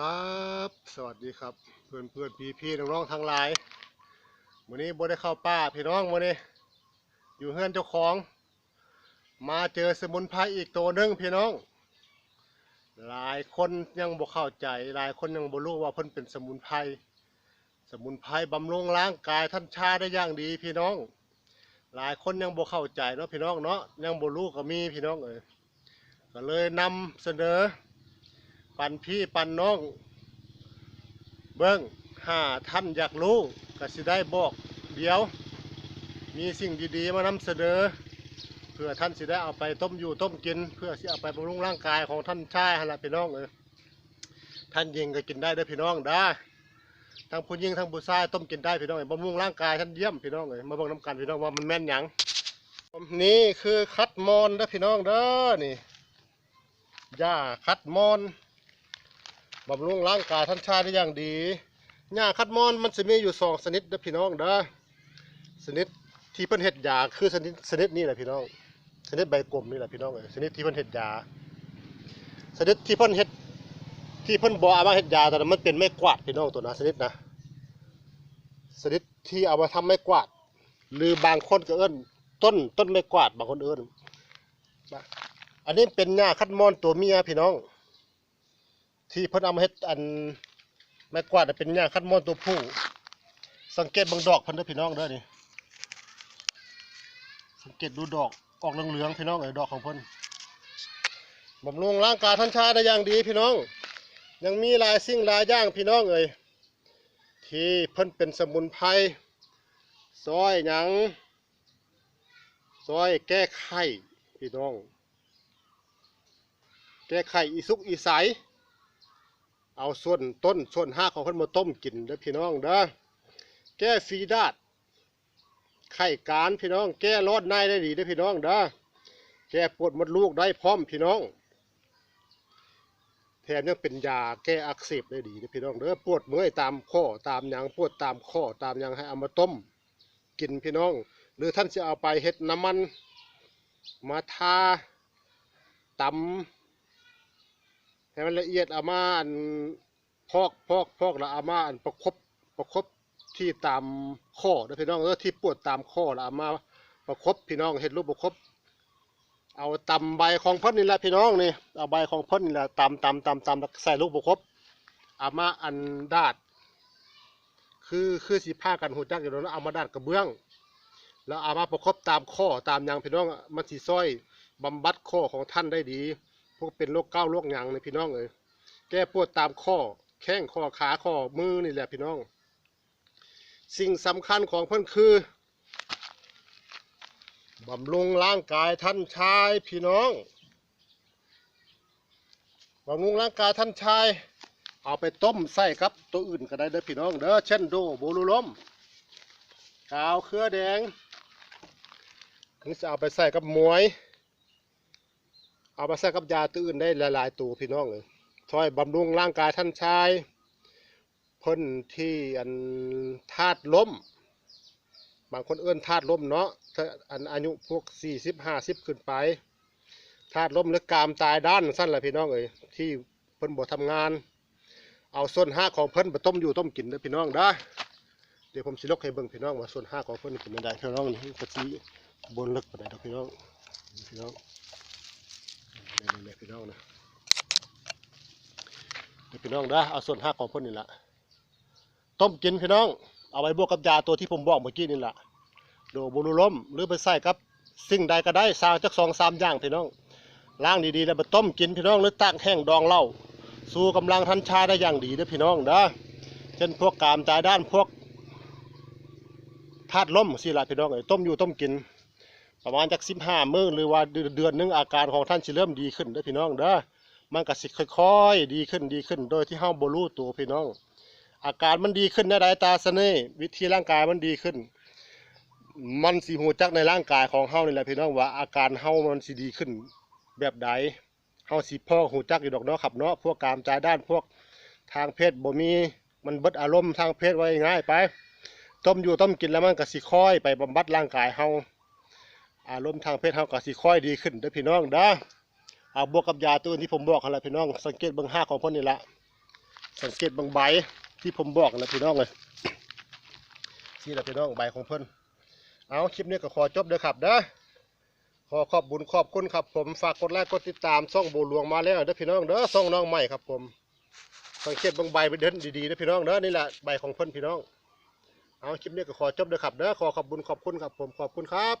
ครับ สวัสดีครับ เพื่อนเพื่อนพี่พี่น้องน้องๆทั้งหลายวันนี้บ่ได้เข้าป่าพี่น้องวันนี้อยู่เฮือนเจ้าของ มาเจอสมุนไพรอีกตัวหนึงพี่น้อง หลายคนยังบ่เข้าใจ หลายคนยังบ่รู้ว่าเพิ่นเป็นสมุนไพรสมุนไพรบำรุงร่างกายท่านชาได้อย่างดีพี่น้อง หลายคนยังบ่เข้าใจเนาะพี่น้องเนาะยังบ่รู้ก็มีพี่น้องเอ้ยก็เลยนำเสนอ ปันพี่ปันน้อง เบิ้งห้าท่านอยากรู้ก็สิได้บอก เดี๋ยว มีสิ่งดีๆมานำเสนอ เพื่อท่านสิได้เอาไปต้มอยู่ต้มกิน เพื่อสิเอาไปบำรุงร่างกายของท่านชายหั่นละพี่น้องเออท่านยิงก็กินได้เด้อพี่น้องได้ทั้งผู้หญิงทั้งผู้ชายต้มกินได้พี่น้องเอ้ยบำรุงร่างกายท่านเยี่ยมพี่น้องเอ้ยมาเบิ่งน้ำกันพี่น้องว่ามันแม่นหยังนี่คือคัดมอนเด้อพี่น้องเด้อนี่หญ้าคัดมอน บำรุงร่างกายท่านชายได้อย่างดีหญ้าคัดมอนมันจะมีอยู่สองชนิดเด้อพี่น้องเด้อชนิดที่เพิ่นเฮ็ดยาคือชนิดชนิดนี้แหละพี่น้องชนิดใบกลมนี่แหละพี่น้องเอ้ยชนิดที่เพิ่นเฮ็ดยาชนิดที่เพิ่นเฮ็ดที่เพิ่นบ่เอามาเฮ็ดยาแต่มันเป็นไม้กวาดพี่น้องตัวนะชนิดนะชนิดที่เอามาทำไม้กวาด หรือบางคนก็เอิ้นต้นต้นไม้กวาดบางคนเอิ้นอันนี้เป็นหญ้าคัดมอนตัวเมียพี่น้อง ที่เพิ่นเอามาเฮ็ดอันไม้กวาดน่ะเป็นหญ้าคัดม้อนตัวผู้ สังเกตบางดอกเพิ่นเด้อพี่น้องเด้อนี่สังเกตดูดอกออกเหลืองๆพี่น้องเอ้ยดอกของเพิ่นบำรุงร่างกายท่านชาได้อย่างดีพี่น้อง ยังมีหลายสิ่งหลายอย่างพี่น้องเอ้ยที่เพิ่นเป็นสมุนไพรซอยหยังซอยแก้ไข้พี่น้อง แก้ไขอีสุกอีใส เอาส่วนต้นส่วนห้าของเพิ่นมาต้มกินเด้อพี่น้องเด้อแก้ฟีดาดไข้การพี่น้อง แก้รอดในได้ดีเด้อพี่น้องเด้อแก้ปวดมดลูกได้พร้อมพี่น้อง แถมยังเป็นยาแก้อักเสบได้ดีเด้อพี่น้องเด้อปวดเมื่อยตามข้อตามยังปวดตามข้อตามยังให้เอามาต้ม กินพี่น้อง หรือท่านจะเอาไปเฮ็ดน้ำมัน มาทาตำ ให้มันละเอียดเอามาอันพอกพอกพอกแล้วเอามาอันประคบประคบที่ตามข้อนะพี่น้องเออที่ปวดตามข้อแล้วเอามาประคบพี่น้องเห็ดรูปประคบ เอาตำใบของพ่นนี่แหละพี่น้องนี่เอาใบของพ่นนี่แหละตำตำตำตำใส่ลูกประคบเอามาอันดาดคือคือสีผ้ากันหูจักอยู่แล้วเอามาดาดกระเบื้อง แล้วเอามาประคบตามข้อตามยังพี่น้องมันสีซ้อยบำบัดข้อของท่านได้ดี วกเป็นโรคเก้าโรคหยังในพี่น้องเอ้ยแก้ปวดตามข้อแข้งข้อขาข้อมือนี่แหละพี่น้อง สิ่งสำคัญของเพิ่นคือบำรุงร่างกายท่านชายพี่น้องบำรุงร่างกายท่านชาย เอาไปต้มใส่ครับตัวอื่นก็ได้เด้อพี่น้องเด้อเช่นโดโบลูลมกาวเครือแดงถึงจะเอาไปใส่กับหมวย เอามาใส่กับยาตัวอื่นได้หลาย ๆ ตัวพี่น้องเลยช่วยบำรุงร่างกายท่านชายเพิ่นที่อันธาตุล้ม บางคนเอื้อนธาตุล้มเนาะอันอายุพวกสี่สิบห้าสิบขึ้นไปธาตุล้มหรือกามตายด้านสั้นแหละพี่น้องเอ้ยที่เพิ่นบ่ทำงาน เอาส่วนห้าของเพิ่นไปต้มอยู่ต้มกินเด้อพี่น้องได้เดี๋ยวผมสิลกให้เบิ่งพี่น้องว่าส่วนห้าของเพิ่นเป็นยังไงพี่น้องนี่กะทิบนลึกปานใดดอกพี่น้องพี่น้อง นี่นี่พี่น้องนะนี่พี่น้องนะเอาส่วนหักของพ่นนี่แหละต้มกินพี่น้อง เอาไว้บวกกับยาตัวที่ผมบอกเมื่อกี้นี่แหละโดบุรุล้มหรือไปใส่กับสิ่งใดก็ได้สร้างจักสองสามอย่างพี่น้องล้างดีๆแล้วไปต้มกินพี่น้องหรือตากแห้งดองเหล้าสู้กำลังทันชาได้อย่างดีเด้อพี่น้องนะเช่นพวกกามตายด้านพวกธาตุล้มสิล่ะพี่น้องเอ้ต้มอยู่ต้มกิน ประมาณจากสิบห้ามื้อหรือว่าเดือนนหนึงอาการของท่านสิเริ่มดีขึ้นเด้อพี่น้องเด้อมันก็สิค่อยๆดีขึ้นดีขึ้น โดยที่เฮาบ่รู้ตัวพี่น้อง อาการมันดีขึ้นในรายตาเสน่ห์วิธีร่างกายมันดีขึ้น มันสิหูจักในร่างกายของเฮานี่แหละพี่น้องว่า อาการเฮามันสิดีขึ้น แบบใดเฮาสิพ่อหูจักอยู่ดอกเนาะครับเนาะพวกกามใจด้านพวกทางเพศบ่มีมันเบิดอารมณ์ทางเพศไว้ง่ายไป ต้มอยู่ต้มกินแล้วมันก็สิค่อยไปบำบัดร่างกายเฮา อารมณ์ทางเพศเฮาก็สิค่อยดีขึ้นเด้อพี่น้องเด้อเอาบวกกับยาตัวที่ผมบอกหั่นล่ะพี่น้อง สังเกตเบิ่งห้าของเพิ่นนี่ละสังเกตบางใบที่ผมบอกนะพี่น้องเลยที่ละพี่น้องใบของเพิ่นเอาคลิปนี้ก็ขอจบเด้อครับเด้อขอขอบบุญขอบคุณครับผมฝากกดไลค์กดติดตามซ่องโบหลวงมาแล้วเด้อพี่น้องเด้อซ่องน้องใหม่ครับผมสังเกตบางใบไปเดินดีๆนะพี่น้องเด้อนี่แหละใบของเพิ่นพี่น้อง เอาคลิปนี้ก็ขอจบเด้อครับเด้อขอขอบบุญขอบคุณครับผมขอบคุณครับ